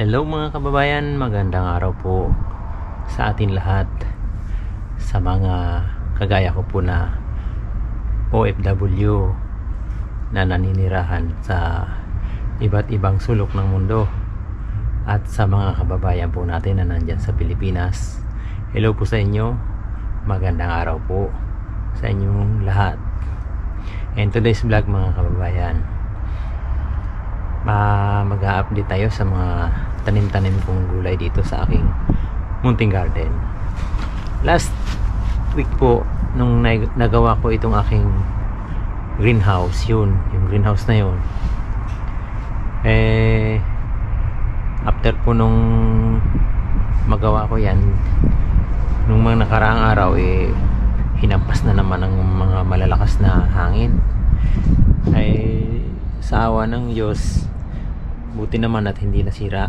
Hello mga kababayan, magandang araw po sa atin lahat sa mga kagaya ko po na OFW na naninirahan sa iba't ibang sulok ng mundo at sa mga kababayan po natin na nandyan sa Pilipinas. Hello po sa inyo, magandang araw po sa inyong lahat. And today's vlog mga kababayan, ma mag-update tayo sa mga tanim-tanim kong gulay dito sa aking munting garden. Last week po nung nag- nagawa ko itong aking greenhouse, yun, yung greenhouse na yun. Eh after po nung magawa ko yan nung mga nakaraang araw eh hinampas na naman ng mga malalakas na hangin ay sa awa ng Diyos buti naman at hindi nasira.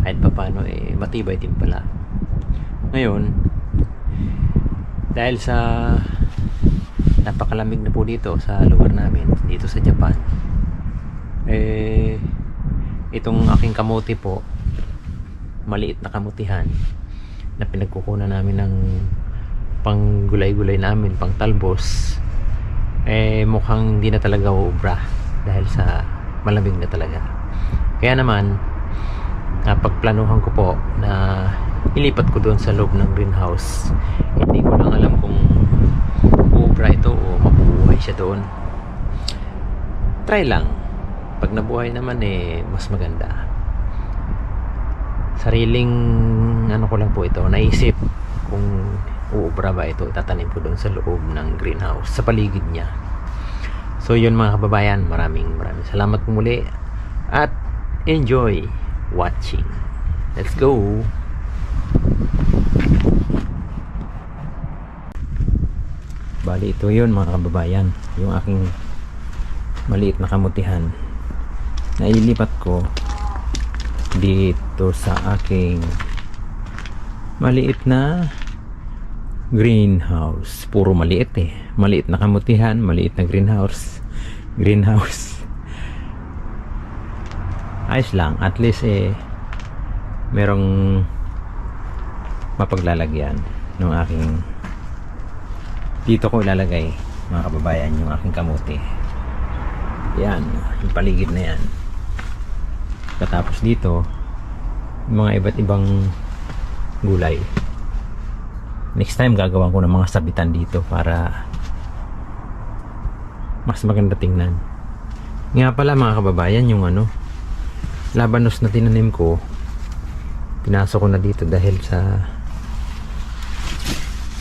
Kahit papano eh matibay din pala. Ngayon dahil sa napakalamig na po dito sa lugar namin dito sa Japan eh itong aking kamote po maliit na kamutihan na pinagkukunan namin ng pang gulay-gulay namin pang talbos eh mukhang hindi na talaga uubra dahil sa malamig na talaga. Kaya naman napagplanuhan ko po na ilipat ko doon sa loob ng greenhouse. Hindi ko lang alam kung uubra ito o mabubuhay siya doon. Try lang. Pag nabuhay naman eh mas maganda. Sariling ano ko lang po ito naisip kung uubra ba ito itatanim ko doon sa loob ng greenhouse sa paligid niya so yun mga kababayan maraming maraming salamat muli at enjoy watching. Let's go! Bali ito yun mga kababayan yung aking maliit na kamutihan na ilipat ko dito sa aking maliit na greenhouse. Puro maliit eh. Maliit na kamutihan maliit na greenhouse greenhouse. Ayos lang at least eh merong mapaglalagyan ng aking dito ko ilalagay mga kababayan yung aking kamuti yan yung paligid na yan. Katapos dito mga iba't ibang gulay. Next time gagawan ko ng mga sabitan dito para mas maganda tingnan. Nga pala mga kababayan yung ano labanos na tinanim ko pinasok ko na dito dahil sa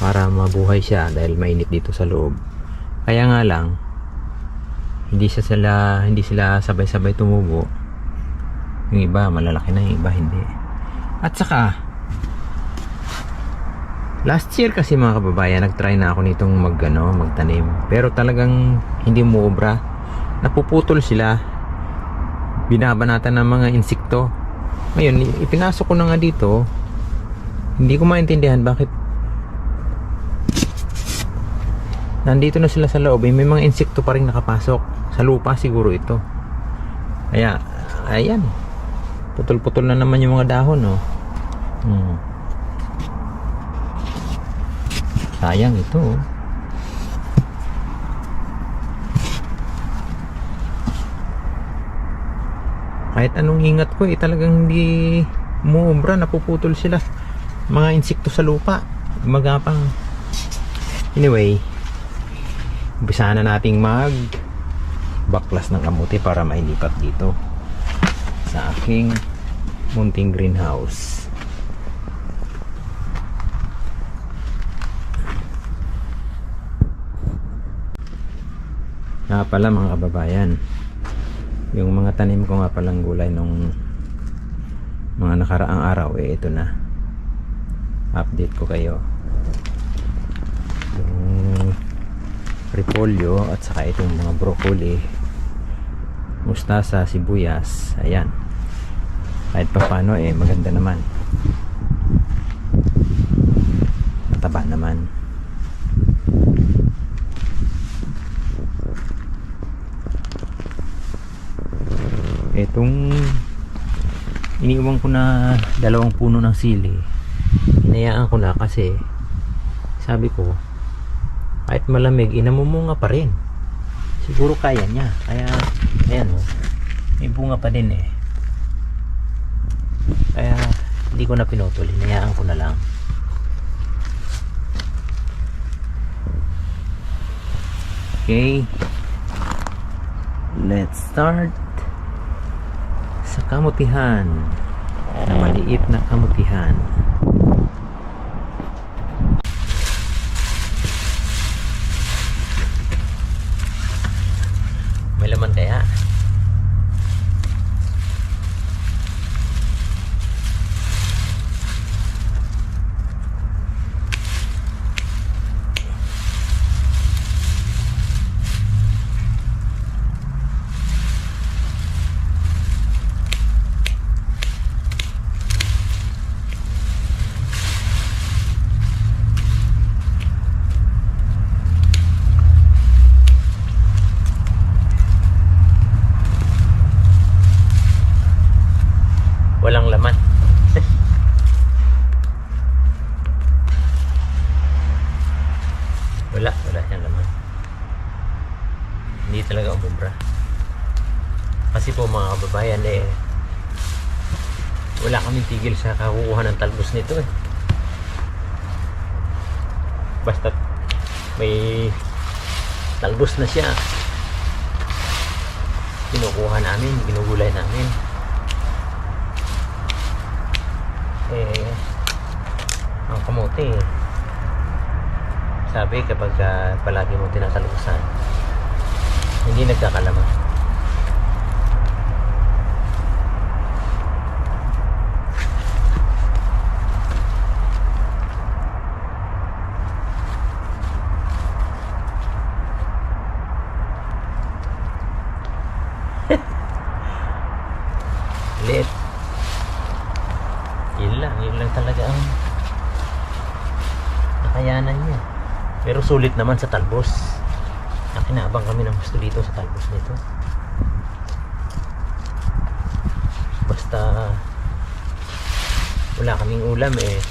para mabuhay siya dahil mainit dito sa loob. Kaya nga lang hindi siya sila hindi sila sabay-sabay tumubo. Yung iba malalaki na yung iba hindi. At saka last year kasi mga kababayan nagtry na ako nitong mag ano, magtanim. Pero talagang hindi muobra napuputol sila. Binabanatan ng mga insekto. Ngayon ipinasok ko na nga dito. Hindi ko maintindihan bakit nandito na sila sa loob. Eh, may mga insekto pa rin nakapasok. Sa lupa siguro ito. Kaya ayan. Putol-putol na naman yung mga dahon oh. hmm. Sayang ito. Kahit anong ingat ko eh talagang hindi muobra napuputol sila. Mga insekto sa lupa magapang. Anyway umpisa na nating mag baklas ng kamuti para mailipat dito sa aking munting greenhouse nga pala mga kababayan. Yung mga tanim ko nga palang gulay nung mga nakaraang araw eh ito na. Update ko kayo. Yung repolyo at saka itong mga broccoli mustasa, sibuyas ayan. Kahit pa paano eh maganda naman. Mataba naman itong iniwan ko na dalawang puno ng sili. Hinayaan ko na kasi sabi ko kahit malamig inamumunga pa rin. Siguro kaya niya. Kaya ayan oh may bunga pa din eh. Kaya hindi ko na pinutol. Hinayaan ko na lang. Okay. Let's start kamutihan na maliit na kamutihan may laman kaya walang laman wala wala siyang laman hindi talaga umubra kasi po mga kababayan eh wala kaming tigil sa kakukuha ng talbos nito eh. Basta may talbos na siya. Kinukuha namin ginugulay namin. Eh ang kamote sabi kapag ah, palagi mo tinatalbusan hindi nagkakalaman Lit. Yun lang, yun lang talaga ang nakayanan niya. Pero sulit naman sa talbos. Nakinabang kami ng gusto dito sa talbos nito. Basta wala kaming ulam eh.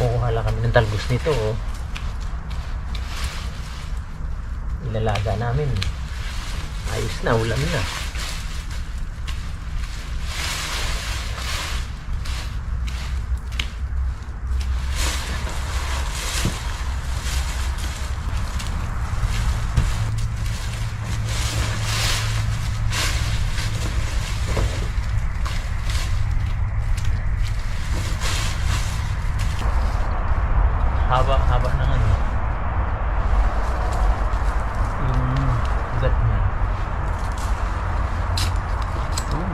Kukuha lang kami ng talbos nito oh. Ilalaga namin. Ayos na, ulam na. Haba, haba ng ano. Yung ugat niya. Oh.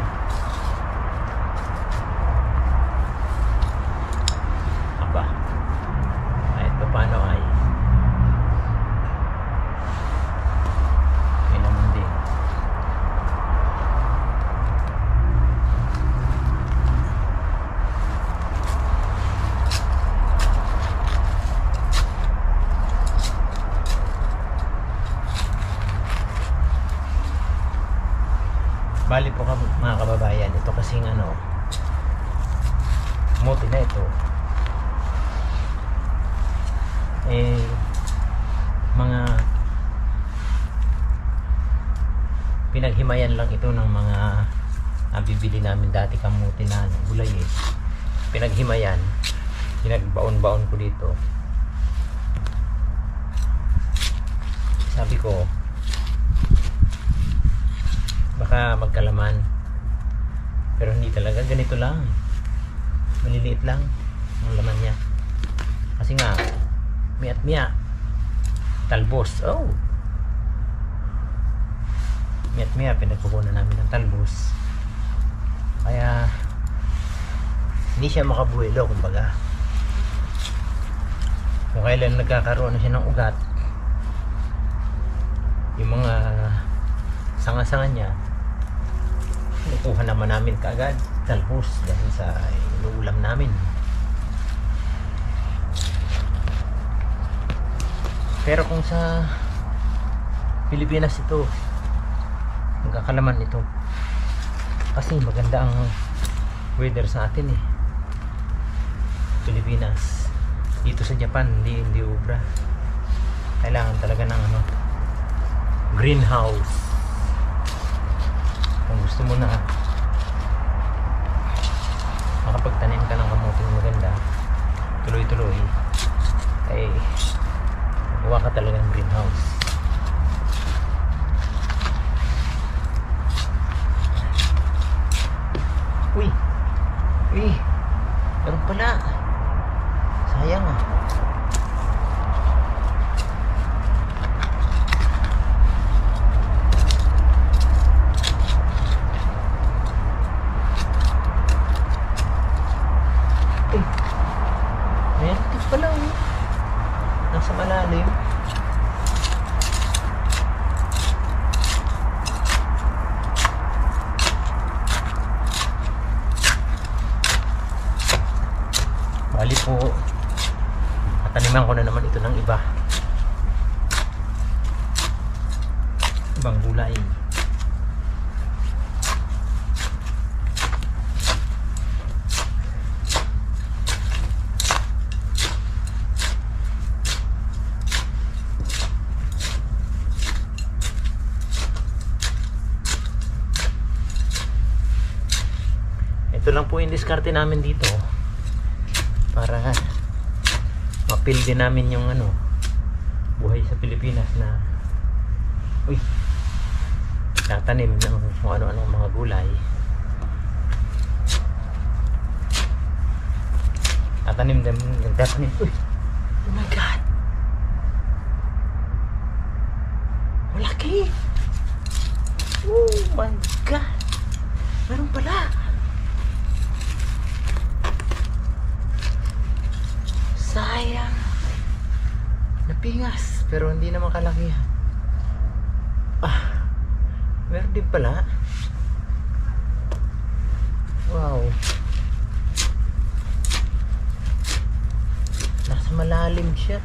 Aba. Kahit pa paano ay may naman din. Bali po mga kababayan, ito kasing ano, muti na ito. Eh, mga pinaghimayan lang ito ng mga nabibili namin dati kamuti na ano, gulay eh. Pinaghimayan, pinagbaon-baon ko dito. Sabi ko, baka magkalaman. Pero hindi talaga ganito lang. Maliliit lang ang laman niya. Kasi nga miat miya talbos. Oh! Miat miya pinagkukunan namin ng talbos. Kaya hindi siya makabuelo kumbaga. Kung kailan nagkakaroon na siya ng ugat yung mga sanga-sanga niya Nakuha naman namin kaagad. Talbos dahil sa inuulam namin. Pero kung sa Pilipinas ito, magkakalaman ito kasi maganda ang weather sa atin eh. Pilipinas. Dito sa Japan hindi hindi ubra kailangan talaga ng ano greenhouse gusto mo na makapagtanim ka ng kamuting maganda tuloy-tuloy ay gawa ka talaga ng greenhouse. Uy! Uy meron pala sayang ah Uy, meron din pala oh. Nasa malalim. Bali po, kataniman ko na naman ito ng iba. Ibang gulay. Ito lang po yung diskarte namin dito. Para mapil din namin yung ano buhay sa Pilipinas na uy tatanim ng kung ano-ano mga gulay. Tatanim din tatanim uy. Oh my god. Malaki. Oh my god. Meron pala Sayang. Napingas. Pero hindi naman kalakihan. Ah. Meron din pala. Wow. Nasa malalim siya.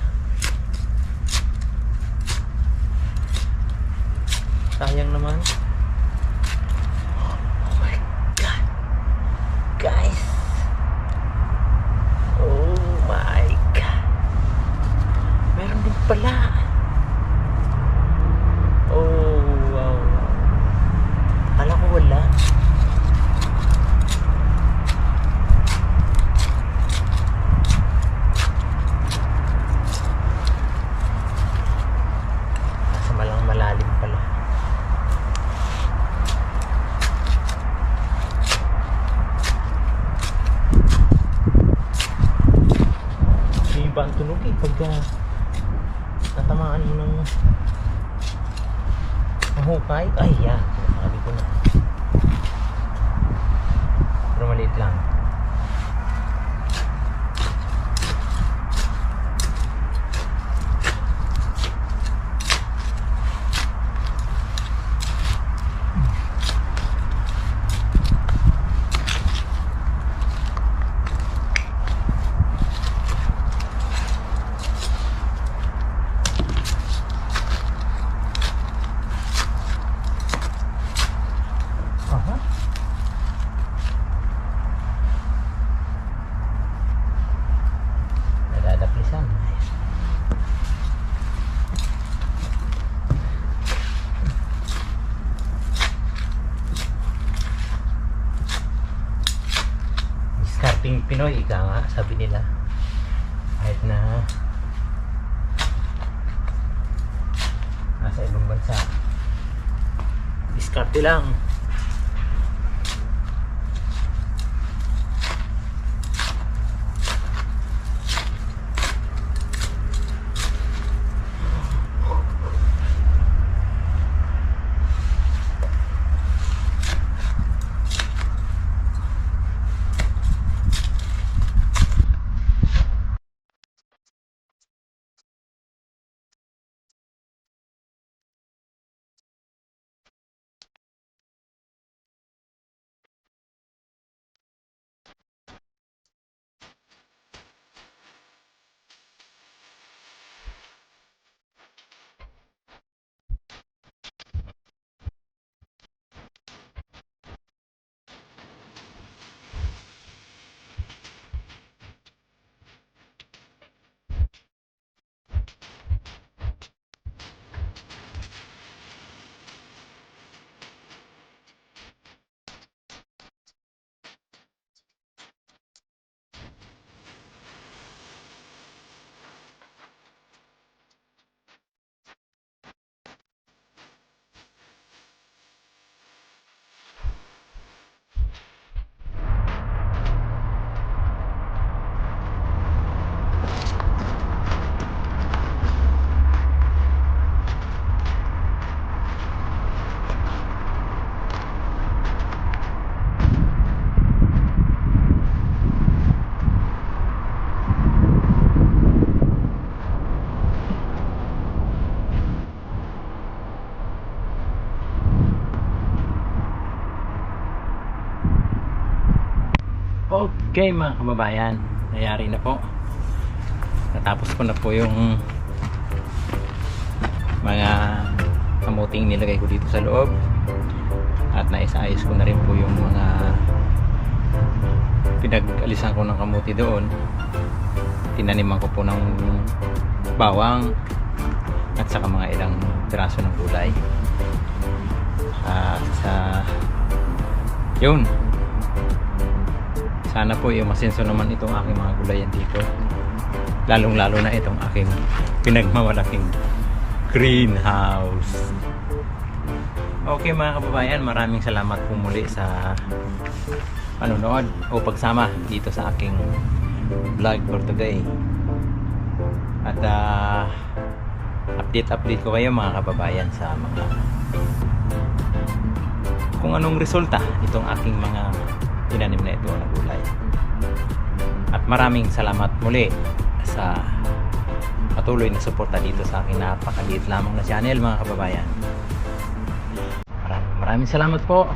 Sayang naman. Oh my God. Guys. Oh my God. Meron din pala. Oh, wow. Kala ko wala. Nasa malang malalim pala. May iba ang tunog eh pagka natamaan mo ng mahukay. Ay, yan. Sabi ko na. Pero maliit lang. Aha. Nadadaplisan. Discarding Pinoy, ika nga, sabi nila. Kahit na nasa ibang bansa. Diskarte lang. Okay mga kababayan, nangyari na po. Natapos ko na po yung mga kamuting nilagay ko dito sa loob. At naisayos ko na rin po yung mga pinag-alisan ko ng kamuti doon. Tinaniman ko po ng bawang at saka mga ilang piraso ng gulay. At sa yun sana po yung masenso naman itong aking mga gulayan dito. Lalong lalo na itong aking pinagmamalaking greenhouse. Okay mga kababayan maraming salamat po muli sa panonood o pagsama dito sa aking vlog for today. At ah, update update ko kayo mga kababayan sa mga kung anong resulta itong aking mga tinanim na ito na gulay. At maraming salamat muli sa patuloy na suporta dito sa aking napakaliit lamang na channel mga kababayan. Maraming, maraming salamat po.